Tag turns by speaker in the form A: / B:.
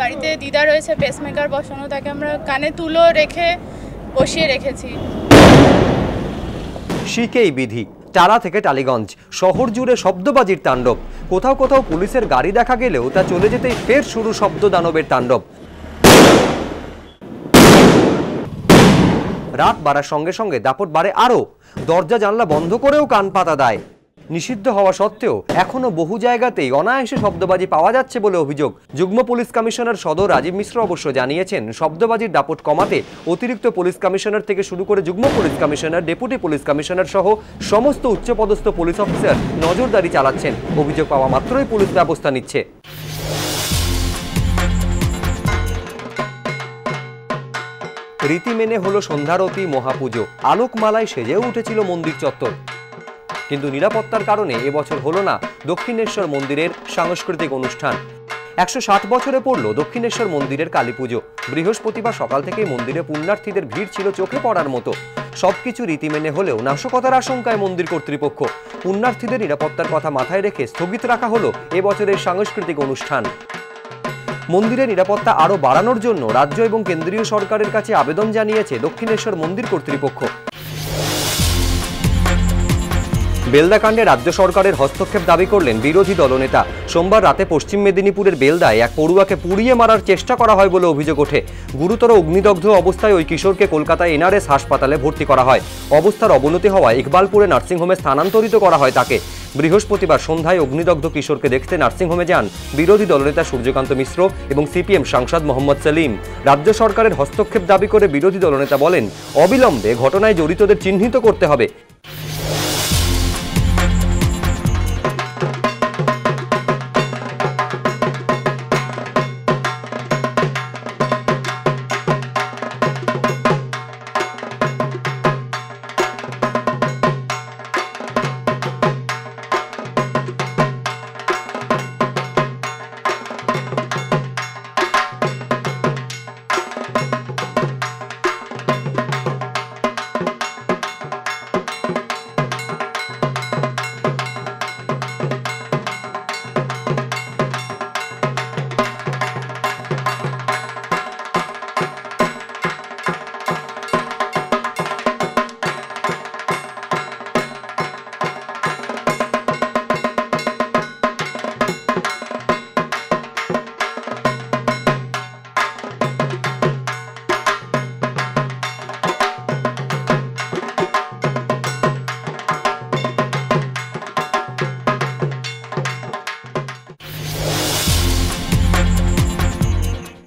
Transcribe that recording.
A: বাড়িতে দিদা রয়েছে পেসমেকার বসানো, তাকে আমরা কানে তুলো রেখে বসিয়ে রেখেছি।
B: শিকেই বিধি, টালা থেকে টালিগঞ্জ, শহর জুড়ে শব্দবাজির তাণ্ডব। কোথাও কোথাও পুলিশের গাড়ি দেখা গেলেও তা চলে যেতেই ফের শুরু শব্দ দানবের তাণ্ডব। রাত বাড়ার সঙ্গে সঙ্গে দাপট বাড়ে আরও। দরজা জানলা বন্ধ করেও কান পাতা দেয়। নিষিদ্ধ হওয়া সত্ত্বেও এখনও বহু জায়গাতেই অনায়াসে শব্দবাজি পাওয়া যাচ্ছে বলে অভিযোগ। যুগ্ম পুলিশ কমিশনার সদর রাজীব মিশ্র অবশ্য জানিয়েছেন, শব্দবাজির দাপট কমাতে অতিরিক্ত পুলিশ কমিশনার থেকে শুরু করে যুগ্ম police commissioner, deputy police commissioner সহ সমস্ত উচ্চপদস্থ পুলিশ অফিসার নজরদারি চালাচ্ছেন। অভিযোগ পাওয়া মাত্রই পুলিশ ব্যবস্থা নিচ্ছে। রীতি মেনে হলো সন্ধ্যারতি মহাপুজো। আলোকমালায় সেজেও উঠেছিল মন্দির চত্বর। কিন্তু নিরাপত্তার কারণে এবছর হলো না দক্ষিণেশ্বর মন্দিরের সাংস্কৃতিক অনুষ্ঠান। একশো ষাট বছরে পড়ল দক্ষিণেশ্বর মন্দিরের কালী পুজো। বৃহস্পতিবার সকাল থেকে মন্দিরে পুণ্যার্থীদের ভিড় ছিল চোখে পড়ার মতো। সবকিছু রীতি মেনে হলেও নাশকতার আশঙ্কায় মন্দির কর্তৃপক্ষ। পুণ্যার্থীদের নিরাপত্তার কথা মাথায় রেখে স্থগিত রাখা হলো এবছরের সাংস্কৃতিক অনুষ্ঠান। মন্দিরের নিরাপত্তা আরও বাড়ানোর জন্য রাজ্য এবং কেন্দ্রীয় সরকারের কাছে আবেদন জানিয়েছে দক্ষিণেশ্বর মন্দির কর্তৃপক্ষ। বেলদাকাণ্ডে রাজ্য সরকারের হস্তক্ষেপ দাবি করলেন বিরোধী দলনেতা। সোমবার রাতে পশ্চিম মেদিনীপুরের বেলদায় এক পড়ুয়াকে পুড়িয়ে মারার চেষ্টা করা হয় বলে অভিযোগ ওঠে। গুরুতর অগ্নিদগ্ধ অবস্থায় ওই কিশোরকে কলকাতায় এনআরএস হাসপাতালে ভর্তি করা হয়। অবস্থার অবনতি হওয়ায় ইকবালপুরে নার্সিংহোমে স্থানান্তরিত করা হয় তাকে। বৃহস্পতিবার সন্ধ্যায় অগ্নিদগ্ধ কিশোরকে দেখতে নার্সিংহোমে যান বিরোধী দলনেতা সূর্যকান্ত মিশ্র এবং সিপিএম সাংসদ মোহাম্মদ সেলিম। রাজ্য সরকারের হস্তক্ষেপ দাবি করে বিরোধী দলনেতা বলেন, অবিলম্বে ঘটনায় জড়িতদের চিহ্নিত করতে হবে।